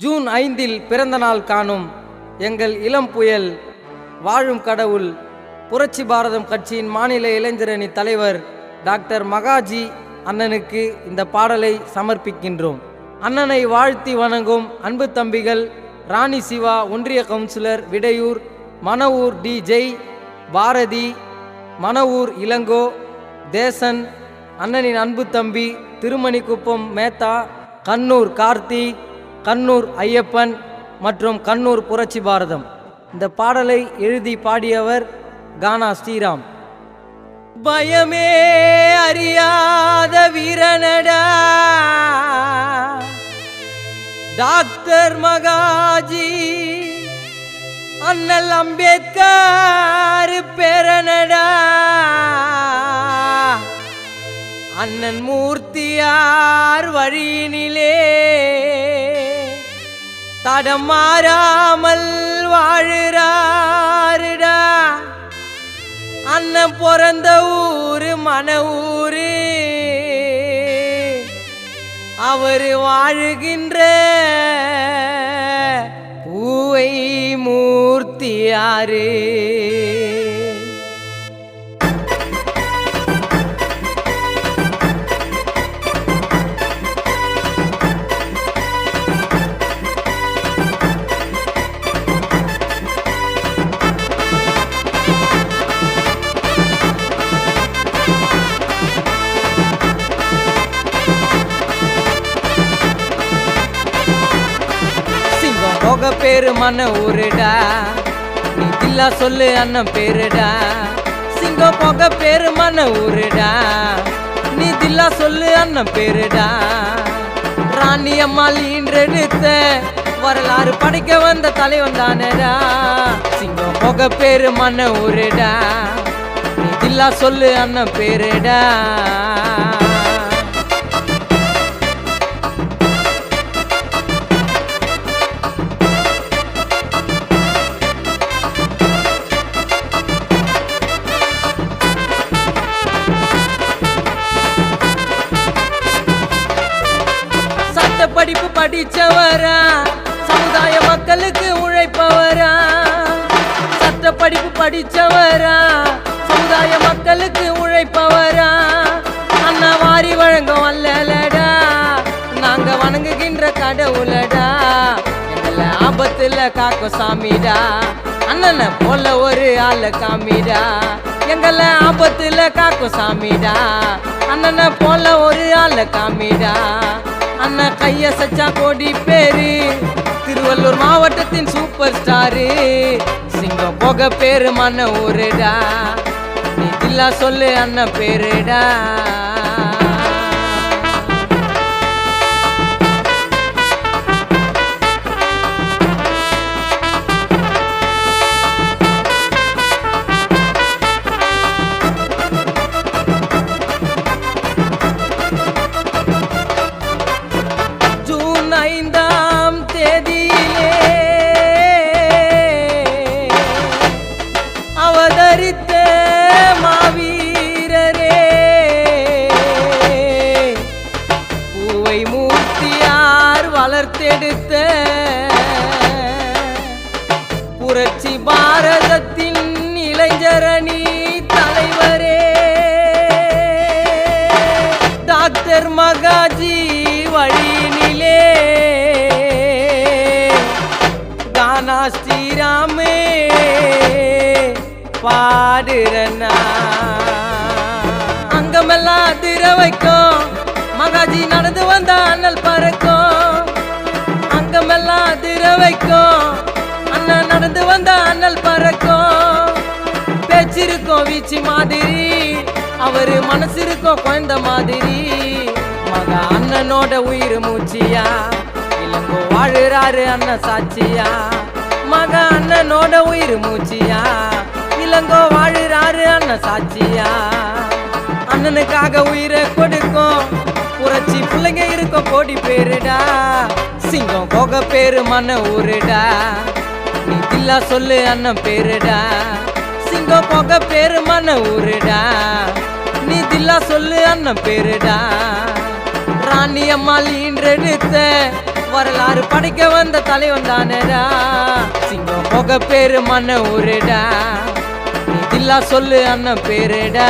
June ஐந்தில் பிறந்த நாள் காணும் எங்கள் இளம் புயல் வாழும் கடவுள் புரட்சி பாரதம் கட்சியின் மாநில இளைஞரணி தலைவர் டாக்டர் மகாஜி அண்ணனுக்கு இந்த பாடலை சமர்ப்பிக்கின்றோம். அண்ணனை வாழ்த்தி வணங்கும் அன்பு தம்பிகள் ராணி சிவா ஒன்றிய கவுன்சிலர் விடையூர் மணவூர் டி ஜெய் பாரதி மணவூர் இளங்கோ தேசன் அண்ணனின் அன்பு தம்பி திருமணிக்குப்பம் மேத்தா கண்ணூர் கார்த்திக் கண்ணூர் ஐயப்பன் மற்றும் கண்ணூர் புரட்சி பாரதம். இந்த பாடலை எழுதி பாடியவர் கானா ஸ்ரீராம். பயமே அறியாத வீரனடா. டாக்டர் மகாஜி அண்ணல் அம்பேத்கர் பேரனடா. அண்ணன் மூர்த்தியார் வழியினிலே தடம் மாறாமல் வாழுறாருடா. அண்ணன் பிறந்த ஊரு மன ஊரு. அவர் வாழுகின்ற பூவை மூர்த்தியாரே. பேரு மன ஊருடா. நீ தில்லா சொல்லு அண்ணன் பேருடா. சிங்கம் போக பேரு மன ஊருடா. நீ தில்லா சொல்லு அண்ணன் பேருடா. ராணி அம்மாள் ஈன்றெடுத்த வரலாறு படிக்க வந்த தலைவன் தானடா. சிங்கம் போக பேரு மன ஊருடா. நீ தில்லா சொல்லு அண்ணன் பேருடா. படிச்சவரா? சமுதாய மக்களுக்கு உழைப்பவரா? சட்ட படிப்பு படிச்சவரா? சமுதாய மக்களுக்கு உழைப்பவரா? அண்ணா வாரி வழங்கும் அல்லலடா. நாங்க வணங்குகின்ற கடவுளடா. எங்களை ஆபத்துல காக்கும் சாமிடா. அண்ணனை போல ஒரு ஆள காமிடா. எங்களை ஆபத்துல காக்கும் சாமிடா. அண்ணனை போல ஒரு ஆள காமிடா. அண்ணன் கைய சச்சா கோடி பேரு. திருவள்ளூர் மாவட்டத்தின் சூப்பர் ஸ்டாரு சிங்கம் போக பேரு மன்ன ஊருடா. நீ தில்லா சொல்லு அண்ணன் பேருடா. வளர்த்தெடுத்த புரட்சி பாரதத்தின் இளைஞரணி தலைவரே. டாக்டர் மகாஜி வழியினிலே. கானா ஸ்ரீராமே பாடுறனா அங்கமெல்லாம் அதிர வைக்கும் மகாஜி நடந்து வந்த அண்ணல் வைக்கும். அண்ணன் நடந்து வந்த அண்ணல் பறக்கும். பேச்சிருக்கோம் வீச்சு மாதிரி. அவரு மனசு இருக்கும் குழந்த மாதிரி. மக அண்ணனோட உயிர் மூச்சியா? இளங்கோ வாழுறாரு அண்ணன் சாட்சியா? மக அண்ணனோட உயிர் மூச்சியா? இளங்கோ வாழுறாரு அண்ணன் சாட்சியா? அண்ணனுக்காக உயிரை கொடுக்கும். புரட்சி பிள்ளைங்க இருக்க கோடி பேருடா. சிங்கம் போக பேரு மன ஊருடா. நீ தில்லா சொல்லு அண்ணன் பேருடா. சிங்கம் போக பேரு மன ஊருடா. நீ தில்லா சொல்லு அண்ணன் பேருடா. ராணி அம்மாள் ஈன்றெடுத்த வரலாறு படிக்க வந்த தலைவன் தானடா. சிங்கம் போக பேரு மன்ன ஊருடா. நீ தில்லா சொல்லு அண்ணன் பேருடா.